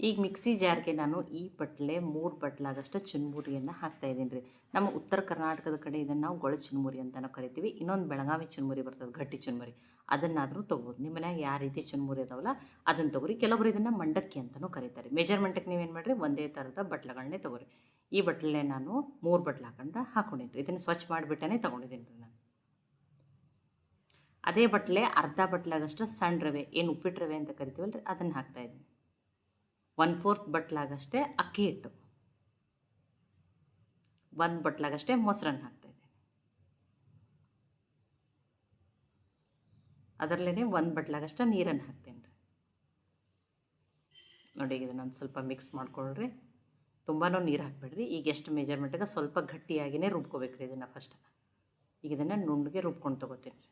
ಈಗ ಮಿಕ್ಸಿ ಜಾರ್ಗೆ ನಾನು ಈ ಬಟ್ಲೆ ಮೂರು ಬಟ್ಲಾಗಷ್ಟು ಚುನ್ಮುರಿಯನ್ನು ಹಾಕ್ತಾಯಿದ್ದೀನಿ ರೀ. ನಮ್ಮ ಉತ್ತರ ಕರ್ನಾಟಕದ ಕಡೆ ಇದನ್ನು ನಾವು ಗೊಳ ಚುನ್ಮುರಿ ಅಂತಲೂ ಕರಿತೀವಿ. ಇನ್ನೊಂದು ಬೆಳಗಾವಿ ಚುನ್ಮುರಿ ಬರ್ತದೆ, ಗಟ್ಟಿ ಚುನ್ಮುರಿ. ಅದನ್ನಾದರೂ ತೊಗೋಬೋದು. ನಿಮ್ಮ ಮನ್ಯಾಗ ಯಾವ ರೀತಿ ಚುನ್ಮುರಿ ಅದಾವಲ್ಲ, ಅದನ್ನು ತೊಗೊರಿ. ಕೆಲವರು ಇದನ್ನು ಮಂಡಕ್ಕಿ ಅಂತಲೂ ಕರೀತಾರೆ. ಮೆಜರ್ಮೆಂಟಿಗೆ ನೀವೇನು ಮಾಡಿರಿ, ಒಂದೇ ಥರದ ಬಟ್ಲಗಳನ್ನೇ ತೊಗೊರಿ. ಈ ಬಟ್ಲೆ ನಾನು ಮೂರು ಬಟ್ಲು ಹಾಕೊಂಡು ಹಾಕೊಂಡಿನಿ ಇದನ್ನು ಸ್ವಚ್ಛ ಮಾಡಿಬಿಟ್ಟೇ ತೊಗೊಂಡಿದ್ದೀನಿ ರೀ ನಾನು. ಅದೇ ಬಟ್ಲೆ ಅರ್ಧ ಬಟ್ಲಾಗಷ್ಟು ಸಣ್ಣ ರವೆ, ಏನು ಉಪ್ಪಿಟ್ಟು ರವೆ ಅಂತ ಕರಿತೀವಲ್ಲ ರೀ ಅದನ್ನು ಹಾಕ್ತಾಯಿದ್ದೀನಿ ಒನ್ ಫೋರ್ತ್ ಬಟ್ಲಾಗಷ್ಟೇ ಅಕ್ಕಿ ಹಿಟ್ಟು. ಒಂದು ಬಟ್ಲಾಗಷ್ಟೇ ಮೊಸರನ್ನು ಹಾಕ್ತಾಯಿದ್ದೀನಿ ಅದರಲ್ಲೇ ಒಂದು ಬಟ್ಲಾಗಷ್ಟೇ ನೀರನ್ನು ಹಾಕ್ತೇನೆ ರೀ. ನೋಡಿ ಇದನ್ನೊಂದು ಸ್ವಲ್ಪ ಮಿಕ್ಸ್ ಮಾಡ್ಕೊಳ್ರಿ. ತುಂಬಾ ನೀರು ಹಾಕ್ಬೇಡ್ರಿ. ಈಗ ಎಷ್ಟು ಮೆಜರ್ಮೆಂಟಿಗೆ ಸ್ವಲ್ಪ ಗಟ್ಟಿಯಾಗಿಯೇ ರುಬ್ಕೋಬೇಕು ರೀ ಇದನ್ನು ಫಸ್ಟ್ ಈಗ ಇದನ್ನು ನುಣ್ಣಗೆ ರುಬ್ಕೊಂಡು ತೊಗೋತೀನಿ ರೀ.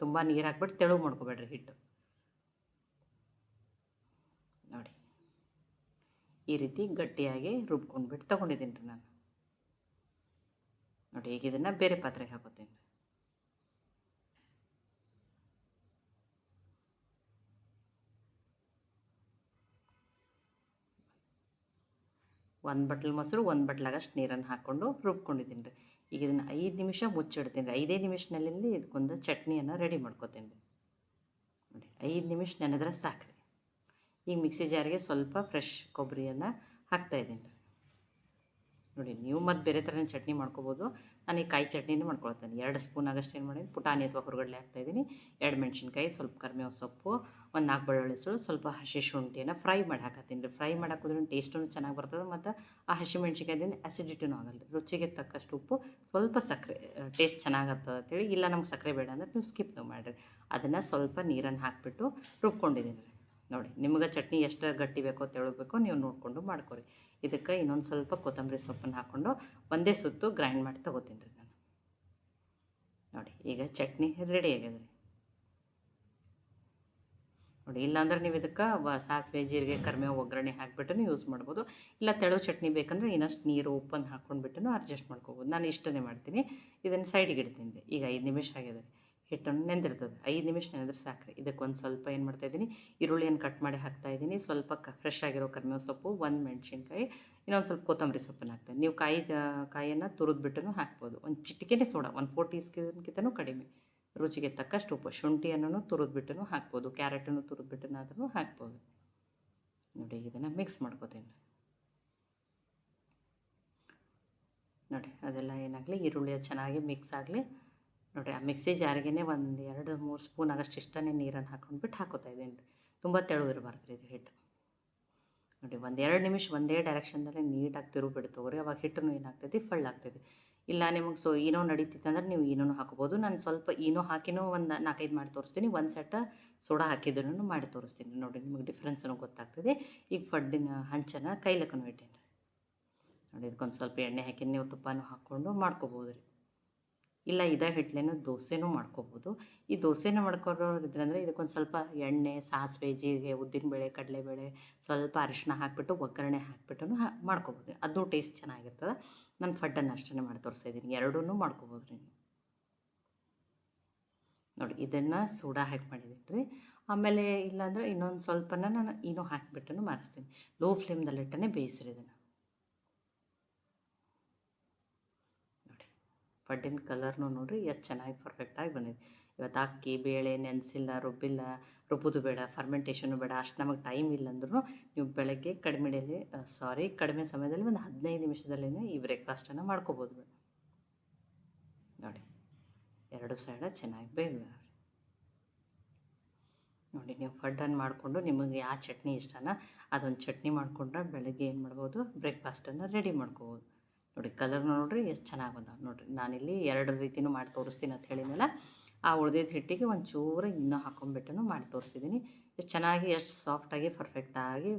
ತುಂಬ ನೀರು ಹಾಕ್ಬಿಟ್ಟು ತೆಳು ಮಾಡ್ಕೋಬೇಡ್ರಿ ಹಿಟ್ಟು ನೋಡಿ ಈ ರೀತಿ ಗಟ್ಟಿಯಾಗಿ ರುಬ್ಕೊಂಡ್ಬಿಟ್ಟು ತೊಗೊಂಡಿದ್ದೀನಿ ರೀ ನಾನು. ನೋಡಿ, ಈಗ ಇದನ್ನು ಬೇರೆ ಪಾತ್ರೆಗೆ ಹಾಕೋತೀನಿ ಒಂದು ಬಟ್ಲ್ ಮೊಸರು, ಒಂದು ಬಟ್ಲಾಗಷ್ಟು ನೀರನ್ನು ಹಾಕ್ಕೊಂಡು ರುಬ್ಕೊಂಡಿದ್ದೀನಿ ರೀ. ಈಗ ಇದನ್ನು ಐದು ನಿಮಿಷ ಮುಚ್ಚಿಡ್ತೀನಿ ರೀ. ಐದೇ ನಿಮಿಷನಲ್ಲಿ ಇದಕ್ಕೊಂದು ಚಟ್ನಿಯನ್ನು ರೆಡಿ ಮಾಡ್ಕೋತೀನಿ ರೀ. ನೋಡಿ, ಐದು ನಿಮಿಷ ನೆನೆದ್ರೆ ಸಾಕು ಈಗ ಮಿಕ್ಸಿ ಜಾರಿಗೆ ಸ್ವಲ್ಪ ಫ್ರೆಶ್ ಕೊಬ್ಬರಿಯನ್ನು ಹಾಕ್ತಾಯಿದ್ದೀನಿ ನೋಡಿ, ನೀವು ಮತ್ತು ಬೇರೆ ಥರನೇ ಚಟ್ನಿ ಮಾಡ್ಕೋಬೋದು. ನಾನು ಈ ಕಾಯಿ ಚಟ್ನಿನೂ ಮಾಡ್ಕೊಳ್ತೇನೆ. ಎರಡು ಸ್ಪೂನ್ ಆಗಷ್ಟು ಏನು ಮಾಡಿದ್ದೀನಿ ಪುಟಾಣಿ ಅಥವಾ ಹೊರಗಡಲೆ ಹಾಕ್ತಾಯಿದ್ದೀನಿ ಎರಡು ಮೆಣಸಿನ್ಕಾಯಿ, ಸ್ವಲ್ಪ ಕರಿಬೇವು ಸೊಪ್ಪು, ಒಂದು ನಾಲ್ಕು ಬೆಳ್ಳುಳ್ಳಿ ಸುಳ್ಳು, ಸ್ವಲ್ಪ ಹಸಿ ಶುಂಠಿಯನ್ನು ಫ್ರೈ ಮಾಡಿ ಹಾಕತ್ತೀನಿ ರೀ. ಫ್ರೈ ಮಾಡಿ ಹಾಕೋದ್ರಿಂದ ಟೇಸ್ಟೂ ಚೆನ್ನಾಗಿ ಬರ್ತದೆ ಮತ್ತು ಆ ಹಸಿ ಮೆಣಸಿನ್ಕಾಯ್ದಿಂದ ಆ್ಯಸಿಡಿಟಿನೂ ಆಗಲ್ಲ ರೀ ರುಚಿಗೆ ತಕ್ಕಷ್ಟು ಉಪ್ಪು, ಸ್ವಲ್ಪ ಸಕ್ಕರೆ ಟೇಸ್ಟ್ ಚೆನ್ನಾಗತ್ತದ ಅಂತೇಳಿ ಇಲ್ಲ, ನಮ್ಗೆ ಸಕ್ಕರೆ ಬೇಡ ಅಂದ್ರೆ ನೀವು ಸ್ಕಿಪ್ ಮಾಡಿರಿ. ಅದನ್ನು ಸ್ವಲ್ಪ ನೀರನ್ನು ಹಾಕಿಬಿಟ್ಟು ರುಬ್ಕೊಂಡಿದ್ದೀನಿ ರೀ. ನೋಡಿ, ನಿಮಗೆ ಚಟ್ನಿ ಎಷ್ಟು ಗಟ್ಟಿ ಬೇಕೋ ತೆಳಬೇಕೋ ನೀವು ನೋಡಿಕೊಂಡು ಮಾಡ್ಕೊರಿ. ಇದಕ್ಕೆ ಇನ್ನೊಂದು ಸ್ವಲ್ಪ ಕೊತ್ತಂಬರಿ ಸೊಪ್ಪನ್ನು ಹಾಕ್ಕೊಂಡು ಒಂದೇ ಸುತ್ತು ಗ್ರೈಂಡ್ ಮಾಡಿ ತಗೋತೀನಿ ರೀ ನಾನು. ನೋಡಿ, ಈಗ ಚಟ್ನಿ ರೆಡಿ ಆಗ್ಯದ ರೀ ನೋಡಿ, ಇಲ್ಲಾಂದ್ರೆ ನೀವು ಇದಕ್ಕೆ ವ ಸಾಸಿವೆ, ಜೀರಿಗೆ ಕರಿಬೇವು ಒಗ್ಗರಣೆ ಹಾಕಿಬಿಟ್ಟು ಯೂಸ್ ಮಾಡ್ಬೋದು. ಇಲ್ಲ ತೆಳು ಚಟ್ನಿ ಬೇಕಂದ್ರೆ ಇನ್ನಷ್ಟು ನೀರು, ಉಪ್ಪನ್ನು ಹಾಕ್ಕೊಂಡ್ಬಿಟ್ಟು ಅಡ್ಜಸ್ಟ್ ಮಾಡ್ಕೋಬೋದು. ನಾನು ಇಷ್ಟನೇ ಮಾಡ್ತೀನಿ. ಇದನ್ನು ಸೈಡಿಗೆ ಇಡ್ತೀನಿ ರೀ. ಈಗ ಐದು ನಿಮಿಷ ಆಗಿದೆ ಹಿಟ್ಟನ್ನು ನೆಂದಿರ್ತದೆ. ಐದು ನಿಮಿಷ ನೆನೆದ್ರೆ ಸಾಕ್ರಿ. ಇದಕ್ಕೆ ಒಂದು ಸ್ವಲ್ಪ ಏನು ಮಾಡ್ತಾ ಇದ್ದೀನಿ, ಈರುಳ್ಳಿಯನ್ನು ಕಟ್ ಮಾಡಿ ಹಾಕ್ತಾಯಿದ್ದೀನಿ ಸ್ವಲ್ಪ ಕ ಫ್ರೆಶ್ ಆಗಿರೋ ಕರಿಬೇವು ಸೊಪ್ಪು, ಒಂದು ಮೆಣಸಿನ್ಕಾಯಿ, ಇನ್ನೊಂದು ಸ್ವಲ್ಪ ಕೊತ್ತಂಬರಿ ಸೊಪ್ಪನ್ನು ಹಾಕ್ತೀನಿ. ನೀವು ಕಾಯಿ, ಕಾಯಿಯನ್ನು ತುರಿದ್ಬಿಟ್ಟು ಹಾಕ್ಬೋದು. ಒಂದು ಚಿಟಿಕೆನೇ ಸೋಡಾ, ಒಂದು ಫೋರ್ ಟೀ ಕಡಿಮೆ. ರುಚಿಗೆ ತಕ್ಕಷ್ಟು ಉಪ್ಪು ಶುಂಠಿಯನ್ನು ತುರಿದ್ಬಿಟ್ಟು ಹಾಕ್ಬೋದು. ಕ್ಯಾರೆಟನ್ನು ತುರಿದ್ಬಿಟ್ಟು ಆದ್ರೂ ಹಾಕ್ಬೋದು. ನೋಡಿ, ಇದನ್ನು ಮಿಕ್ಸ್ ಮಾಡ್ಕೋತೀನಿ. ನೋಡಿ, ಅದೆಲ್ಲ ಏನಾಗಲಿ ಈರುಳ್ಳಿ ಚೆನ್ನಾಗಿ ಮಿಕ್ಸ್ ಆಗಲಿ. ನೋಡಿ, ಆ ಮಿಕ್ಸಿ ಜಾರಿಗೆನೇ ಒಂದು ಎರಡು ಮೂರು ಸ್ಪೂನ್ ಆಗಷ್ಟು ಇಷ್ಟನೇ ನೀರನ್ನು ಹಾಕೊಂಡ್ಬಿಟ್ಟು ಹಾಕೋತಾ ಇದ್ದೀನಿ. ರೀ ತುಂಬ ತೆಳುಗಿರಬಾರ್ದು ರೀ ಇದು ಹಿಟ್ಟು. ನೋಡಿ, ಒಂದು ಎರಡು ನಿಮಿಷ ಒಂದೇ ಡೈರೆಕ್ಷನ್ದಲ್ಲೇ ನೀಟಾಗಿ ತಿರುಗಿ ರೀ ಅವಾಗ ಹಿಟ್ಟನ್ನು ಏನಾಗ್ತೈತಿ, ಫಳ್ಳಾಗ್ತೈತಿ. ಇಲ್ಲ ನಿಮಗೆ ಸೊ ಏನೋ ನಡೀತಿತ್ತು ಅಂದ್ರೆ ನೀವು ಏನೋ ಹಾಕೋಬೋದು. ನಾನು ಸ್ವಲ್ಪ ಏನೋ ಹಾಕಿನೂ ಒಂದು ನಾಲ್ಕೈದು ಮಾಡಿ ತೋರಿಸ್ತೀನಿ. ಒಂದು ಸೆಟ್ ಸೋಡಾ ಹಾಕಿದ್ರೂನು ಮಾಡಿ ತೋರಿಸ್ತೀನಿ. ನೋಡಿ, ನಿಮಗೆ ಡಿಫ್ರೆನ್ಸನ್ನು ಗೊತ್ತಾಗ್ತದೆ. ಈಗ ಫಡ್ಡಿನ ಹಂಚನ್ನು ಕೈಲಕ್ಕೂ ಇಟ್ಟೇನಿ. ನೋಡಿ, ಇದಕ್ಕೊಂದು ಸ್ವಲ್ಪ ಎಣ್ಣೆ ಹಾಕಿ, ನೀವು ತುಪ್ಪನೂ ಹಾಕ್ಕೊಂಡು ಮಾಡ್ಕೋಬೋದು ರೀ. ಇಲ್ಲ ಇದೇ ಹಿಟ್ಲೇನೂ ದೋಸೆನೂ ಮಾಡ್ಕೋಬೋದು. ಈ ದೋಸೆನ ಮಾಡ್ಕೊರೋದ್ರಂದ್ರೆ ಇದಕ್ಕೊಂದು ಸ್ವಲ್ಪ ಎಣ್ಣೆ, ಸಾಸಿವೆ, ಜೀರಿಗೆ ಉದ್ದಿನಬೇಳೆ ಕಡಲೆಬೇಳೆ ಸ್ವಲ್ಪ ಅರಿಶಿನ ಹಾಕಿಬಿಟ್ಟು, ಒಗ್ಗರಣೆ ಹಾಕಿಬಿಟ್ಟು ಹಾ ಮಾಡ್ಕೋಬೋದು. ಅದು ಟೇಸ್ಟ್ ಚೆನ್ನಾಗಿರ್ತದೆ. ನಾನು ಫಡ್ಡನ್ನು ಅಷ್ಟೇ ಮಾಡಿ ತೋರಿಸಿದ್ದೀನಿ ಎರಡೂ ಮಾಡ್ಕೊಬೋದು ರೀ ನೋಡಿ, ಇದನ್ನು ಸೋಡಾ ಹಾಕಿ ಮಾಡಿದ್ದೀನಿ ಆಮೇಲೆ ಇಲ್ಲಾಂದ್ರೆ ಇನ್ನೊಂದು ಸ್ವಲ್ಪನ ನಾನು ಇನ್ನೂ ಹಾಕಿಬಿಟ್ಟು ಮಾರಿಸ್ತೀನಿ ಲೋ ಫ್ಲೇಮ್ದಲ್ಲಿಟ್ಟನೆ ಬೇಯಿಸ್ರಿ ಇದನ್ನು. ಪಡ್ಡಿನ ಕಲರ್ನು ನೋಡಿರಿ ಎಷ್ಟು ಚೆನ್ನಾಗಿ ಪರ್ಫೆಕ್ಟಾಗಿ ಬಂದಿದೆ. ಇವತ್ತು ಅಕ್ಕಿ, ಬೇಳೆ, ನೆನೆಸಿಲ್ಲ, ರುಬ್ಬಿಲ್ಲ, ರುಬ್ಬೋದು ಬೇಡ ಫರ್ಮೆಂಟೇಷನು ಬೇಡ, ಅಷ್ಟು ನಮಗೆ ಟೈಮ್ ಇಲ್ಲ ಅಂದ್ರೂ ನೀವು ಬೆಳಗ್ಗೆ ಕಡಿಮೆಯಲ್ಲಿ ಸಾರಿ ಕಡಿಮೆ ಸಮಯದಲ್ಲಿ ಒಂದು ಹದಿನೈದು ನಿಮಿಷದಲ್ಲೇ ಈ ಬ್ರೇಕ್ಫಾಸ್ಟನ್ನು ಮಾಡ್ಕೋಬೋದು ಬೇಡ. ನೋಡಿ, ಎರಡು ಸೈಡ ಚೆನ್ನಾಗಿ ಬೇಗ ನೋಡಿ, ನೀವು ಫಡ್ಡನ್ನು ಮಾಡಿಕೊಂಡು ನಿಮಗೆ ಯಾವ ಚಟ್ನಿ ಇಷ್ಟನ ಅದೊಂದು ಚಟ್ನಿ ಮಾಡಿಕೊಂಡ್ರೆ ಬೆಳಗ್ಗೆ ಏನು ಮಾಡ್ಬೋದು? ಬ್ರೇಕ್ಫಾಸ್ಟನ್ನು ರೆಡಿ ಮಾಡ್ಕೋಬೋದು. ನೋಡಿ ಕಲರ್ ನೋಡಿರಿ ಎಷ್ಟು ಚೆನ್ನಾಗಿ ಬಂದಾವೆ. ನೋಡಿರಿ, ನಾನಿಲ್ಲಿ ಎರಡು ರೀತಿನೂ ಮಾಡಿ ತೋರಿಸ್ತೀನಿ ಅಂತ ಹೇಳಿದ್ಮೇಲೆ ಆ ಉಳ್ದಿದ್ದ ಹಿಟ್ಟಿಗೆ ಒಂಚೂರು ಇನ್ನೂ ಹಾಕೊಂಡ್ಬಿಟ್ಟು ಮಾಡಿ ತೋರಿಸಿದ್ದೀನಿ ಎಷ್ಟು ಚೆನ್ನಾಗಿ, ಎಷ್ಟು ಸಾಫ್ಟಾಗಿ ಪರ್ಫೆಕ್ಟಾಗಿ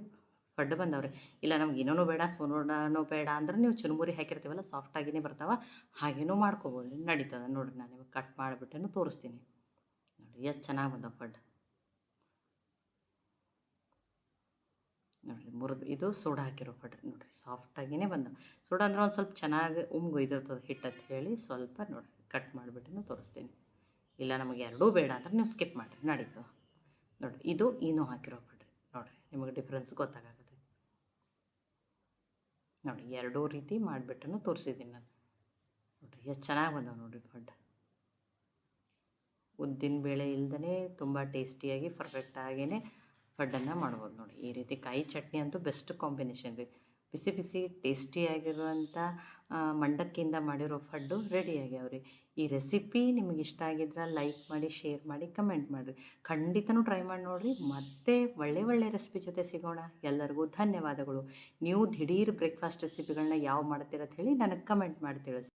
ಫಡ್ ಬಂದವ್ರಿ. ಇಲ್ಲ, ನಮ್ಗೆ ಇನ್ನೂ ಬೇಡ ಸೋನೋಡನೂ ಬೇಡ ಅಂದ್ರೆ ನೀವು ಚುರುಮುರಿ ಹಾಕಿರ್ತೀವಲ್ಲ ಆಗಿನೇ ಬರ್ತಾವೆ. ಹಾಗೇನೂ ಮಾಡ್ಕೋಬೋದು ರೀ ನಡೀತದೆ. ನೋಡಿರಿ, ನಾನು ಕಟ್ ಮಾಡಿಬಿಟ್ಟು ತೋರಿಸ್ತೀನಿ. ನೋಡಿ, ಎಷ್ಟು ಚೆನ್ನಾಗಿ ಬಂದವು ಫಡ್ ನೋಡಿರಿ, ಮುರಿದು ಇದು ಸೋಡಾ ಹಾಕಿರೋ ಪಡ್ರಿ. ನೋಡಿರಿ ಸಾಫ್ಟಾಗಿಯೇ ಬಂದವು ಸೋಡಾ ಅಂದ್ರೆ ಒಂದು ಸ್ವಲ್ಪ ಚೆನ್ನಾಗಿ ಉಮ್ಗೊಯ್ದಿರ್ತದೆ ಹಿಟ್ಟು ಅಂತ ಹೇಳಿ ಸ್ವಲ್ಪ ನೋಡಿ ಕಟ್ ಮಾಡಿಬಿಟ್ಟು ತೋರಿಸ್ತೀನಿ. ಇಲ್ಲ ನಮಗೆ ಎರಡೂ ಬೇಡ ಅಂದ್ರೆ ನೀವು ಸ್ಕಿಪ್ ಮಾಡಿರಿ, ನಡೀತದೆ. ನೋಡಿರಿ, ಇದು ಇನ್ನು ಹಾಕಿರೋ ಪಡ್ರಿ. ನೋಡಿರಿ, ನಿಮಗೆ ಡಿಫ್ರೆನ್ಸ್ ಗೊತ್ತಾಗತ್ತೆ. ನೋಡಿ ಎರಡೂ ರೀತಿ ಮಾಡಿಬಿಟ್ಟು ತೋರಿಸಿದ್ದೀನಿ ನಾನು. ನೋಡಿರಿ, ಎಷ್ಟು ಚೆನ್ನಾಗಿ ಬಂದವು ನೋಡಿರಿ ಫಡ್ ಉದ್ದಿನ ಬೇಳೆ ಇಲ್ದೇ ತುಂಬ ಟೇಸ್ಟಿಯಾಗಿ ಪರ್ಫೆಕ್ಟಾಗಿಯೇ ಫಡ್ಡನ್ನು ಮಾಡ್ಬೋದು ನೋಡಿ. ಈ ರೀತಿ ಕಾಯಿ ಚಟ್ನಿ ಅಂತೂ ಬೆಸ್ಟ್ ಕಾಂಬಿನೇಷನ್ ರೀ. ಬಿಸಿ ಬಿಸಿ ಟೇಸ್ಟಿಯಾಗಿರುವಂಥ ಮಂಡಕ್ಕಿಯಿಂದ ಮಾಡಿರೋ ಫಡ್ಡು ರೆಡಿ ರೀ ಈ ರೆಸಿಪಿ ನಿಮಗೆ ಇಷ್ಟ ಆಗಿದ್ರೆ ಲೈಕ್ ಮಾಡಿ ಶೇರ್ ಮಾಡಿ ಕಮೆಂಟ್ ಮಾಡಿರಿ. ಖಂಡಿತನೂ ಟ್ರೈ ಮಾಡಿ ನೋಡಿರಿ. ಮತ್ತೆ ಒಳ್ಳೆ ಒಳ್ಳೆ ರೆಸಿಪಿ ಜೊತೆ ಸಿಗೋಣ. ಎಲ್ಲರಿಗೂ ಧನ್ಯವಾದಗಳು. ನೀವು ದಿಢೀರ್ ಬ್ರೇಕ್ಫಾಸ್ಟ್ ರೆಸಿಪಿಗಳನ್ನ ಯಾವ ಮಾಡ್ತೀರ ಅಂತ ಹೇಳಿ ನನಗೆ ಕಮೆಂಟ್ ಮಾಡಿ ತಿಳಿಸಿ.